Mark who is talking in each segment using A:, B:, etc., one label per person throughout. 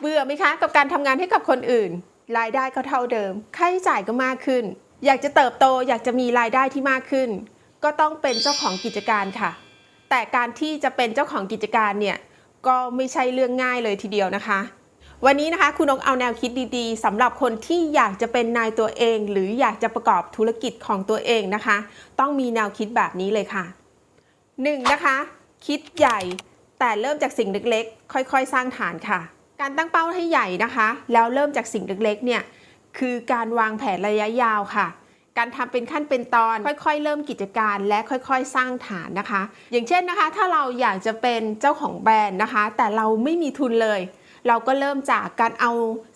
A: เบื่อไหมคะ กับการทำงานให้กับคนอื่น รายได้ก็เท่าเดิม ค่าใช้จ่ายก็มากขึ้น อยากจะเติบโตอยากจะมีรายได้ที่มากขึ้น ก็ต้องเป็นเจ้าของกิจการค่ะ แต่การที่จะเป็นเจ้าของกิจการเนี่ยก็ไม่ใช่เรื่องง่ายเลยทีเดียวนะคะ วันนี้นะคะคุณนกเอาแนวคิดดีๆสำหรับคนที่อยากจะเป็นนายตัวเอง หรืออยากจะประกอบธุรกิจของตัวเองนะคะ ต้องมีแนวคิดแบบนี้เลยค่ะ 1. นะคะ คิดใหญ่แต่เริ่มจากสิ่งเล็กๆ ค่อยๆ สร้างฐานค่ะ การตั้งเป้าให้ใหญ่นะคะ แล้วเริ่มจากสิ่งเล็กๆเนี่ยคือการวางแผนระยะยาวค่ะ การทำเป็นขั้นเป็นตอน ค่อยๆ เริ่มกิจการและค่อยๆ สร้างฐานนะคะ อย่างเช่นนะคะ ถ้าเราอยากจะเป็นเจ้าของแบรนด์นะคะ แต่เราไม่มีทุนเลย เราก็เริ่มจากการเอา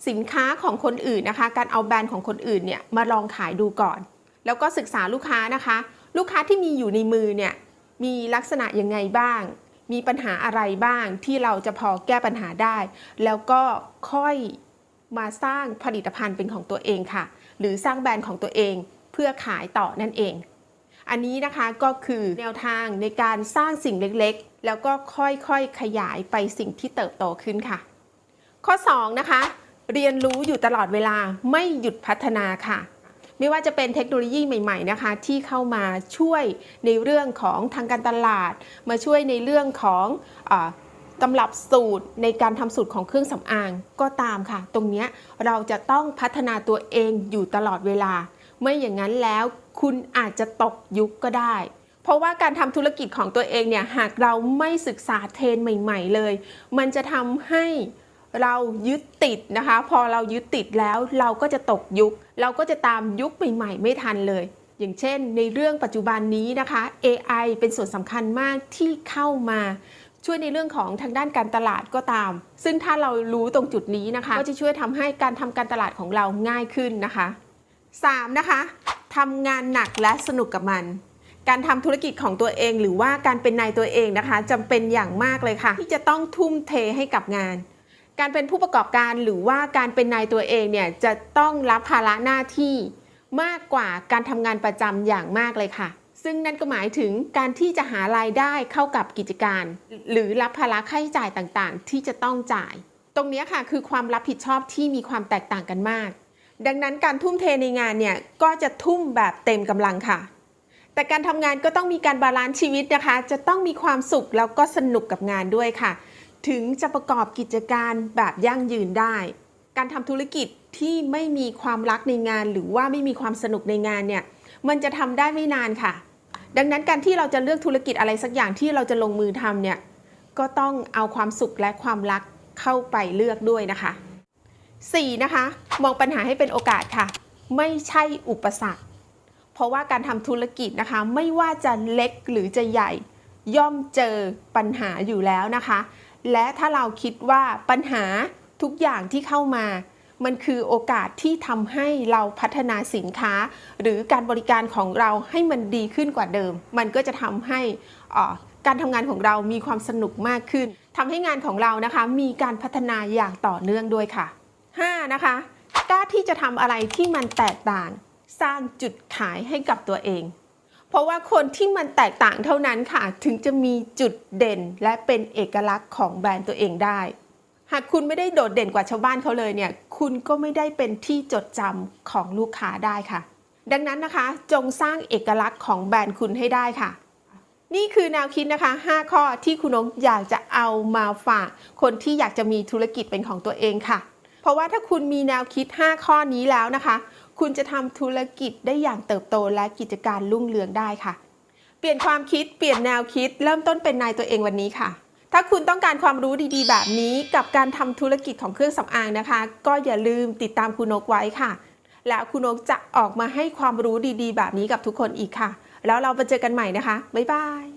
A: สินค้าของคนอื่นนะคะ การเอาแบรนด์ของคนอื่นเนี่ยมาลองขายดูก่อน แล้วก็ศึกษาลูกค้านะคะ ลูกค้าที่มีอยู่ในมือเนี่ยมีลักษณะยังไงบ้าง มีปัญหาอะไรบ้างที่เราจะพอแก้ปัญหาได้ แล้วก็ค่อยมาสร้างผลิตภัณฑ์เป็นของตัวเองค่ะ หรือสร้างแบรนด์ของตัวเองเพื่อขายต่อนั่นเอง อันนี้นะคะก็คือแนวทางในการสร้างสิ่งเล็กๆ แล้วก็ค่อยๆขยายไปสิ่งที่เติบโตขึ้นค่ะ ข้อ 2 นะคะ เรียนรู้อยู่ตลอดเวลาไม่หยุดพัฒนาค่ะ ไม่ว่าจะเป็นเทคโนโลยีใหม่ๆนะคะที่เข้ามาช่วยในเรื่องของทางการตลาด มาช่วยในเรื่องของอตำรับสูตรในการทำสูตรของเครื่องสำอางก็ตามค่ะ ตรงนี้เราจะต้องพัฒนาตัวเองอยู่ตลอดเวลา ไม่อย่างนั้นแล้วคุณอาจจะตกยุคก็ได้ เพราะว่าการทำธุรกิจของตัวเองเนี่ยหากเราไม่ศึกษาเทรนใหม่ ๆ เลย มันจะทำให้ เรายึดติดนะคะ พอเรายึดติดแล้วเราก็จะตกยุค เราก็จะตามยุคใหม่ๆไม่ทันเลย อย่างเช่น ในเรื่องปัจจุบันนี้นะคะ AI เป็นส่วนสำคัญมากที่เข้ามา ช่วยในเรื่องของทางด้านการตลาดก็ตาม ซึ่งถ้าเรารู้ตรงจุดนี้นะคะ ก็จะช่วยทำให้การทำการตลาดของเราง่ายขึ้นนะคะ 3. นะคะทำงานหนักและสนุกกับมันการทำธุรกิจของตัวเอง หรือว่าการเป็นนายตัวเองนะคะจำเป็นอย่างมากเลยค่ะ ที่จะต้องทุ่มเทให้กับงาน การเป็นผู้ประกอบการหรือว่าการเป็นนายตัวเองเนี่ยจะต้องรับภาระหน้าที่มากกว่าการทำงานประจำอย่างมากเลยค่ะ ซึ่งนั่นก็หมายถึงการที่จะหารายได้เข้ากับกิจการ หรือรับภาระค่าใช้จ่ายต่างๆ ที่จะต้องจ่าย ตรงนี้ค่ะคือความรับผิดชอบที่มีความแตกต่างกันมาก ดังนั้นการทุ่มเทในงานเนี่ยก็จะทุ่มแบบเต็มกำลังค่ะ แต่การทำงานก็ต้องมีการบาลานซ์ชีวิตนะคะ จะต้องมีความสุขแล้วก็สนุกกับงานด้วยค่ะ ถึงจะประกอบกิจการแบบยั่งยืนได้ การทำธุรกิจที่ไม่มีความรักในงาน หรือว่าไม่มีความสนุกในงานเนี่ยมันจะทำได้ไม่นานค่ะ ดังนั้นการที่เราจะเลือกธุรกิจอะไรสักอย่างที่เราจะลงมือทำเนี่ยก็ต้องเอาความสุขและความรักเข้าไปเลือกด้วยนะคะ 4. นะคะ มองปัญหาให้เป็นโอกาสค่ะ ไม่ใช่อุปสรรค เพราะว่าการทำธุรกิจนะคะ ไม่ว่าจะเล็กหรือจะใหญ่ ย่อมเจอปัญหาอยู่แล้วนะคะ และถ้าเราคิดว่าปัญหาทุกอย่างที่เข้ามา มันคือโอกาสที่ทำให้เราพัฒนาสินค้า หรือการบริการของเราให้มันดีขึ้นกว่าเดิม มันก็จะทำให้การทำงานของเรามีความสนุกมากขึ้นทำให้งานของเรานะคะ มีการพัฒนาอย่างต่อเนื่องด้วยค่ะ 5. นะคะกล้าที่จะทำอะไรที่มันแตกต่าง สร้างจุดขายให้กับตัวเอง เพราะว่าคนที่มันแตกต่างเท่านั้นค่ะ ถึงจะมีจุดเด่นและเป็นเอกลักษณ์ของแบรนด์ตัวเองได้ หากคุณไม่ได้โดดเด่นกว่าชาวบ้านเขาเลยเนี่ย คุณก็ไม่ได้เป็นที่จดจำของลูกค้าได้ค่ะ ดังนั้นนะคะ จงสร้างเอกลักษณ์ของแบรนด์คุณให้ได้ค่ะ นี่คือแนวคิดนะคะ 5 ข้อที่คุณนกอยากจะเอามาฝาก คนที่อยากจะมีธุรกิจเป็นของตัวเองค่ะ เพราะว่าถ้าคุณมีแนวคิด 5 ข้อนี้แล้วนะคะ คุณจะทำธุรกิจได้อย่างเติบโตและกิจการรุ่งเรืองได้ค่ะ เปลี่ยนความคิดเปลี่ยนแนวคิด เริ่มต้นเป็นนายตัวเองวันนี้ค่ะ ถ้าคุณต้องการความรู้ดีๆ แบบนี้กับการทำธุรกิจของเครื่องสำอางนะคะ ก็อย่าลืมติดตามคุณนกไว้ค่ะ แล้วคุณนกจะออกมาให้ความรู้ดีๆ แบบนี้กับทุกคนอีกค่ะ แล้วเราไปเจอกันใหม่นะคะบ๊ายบาย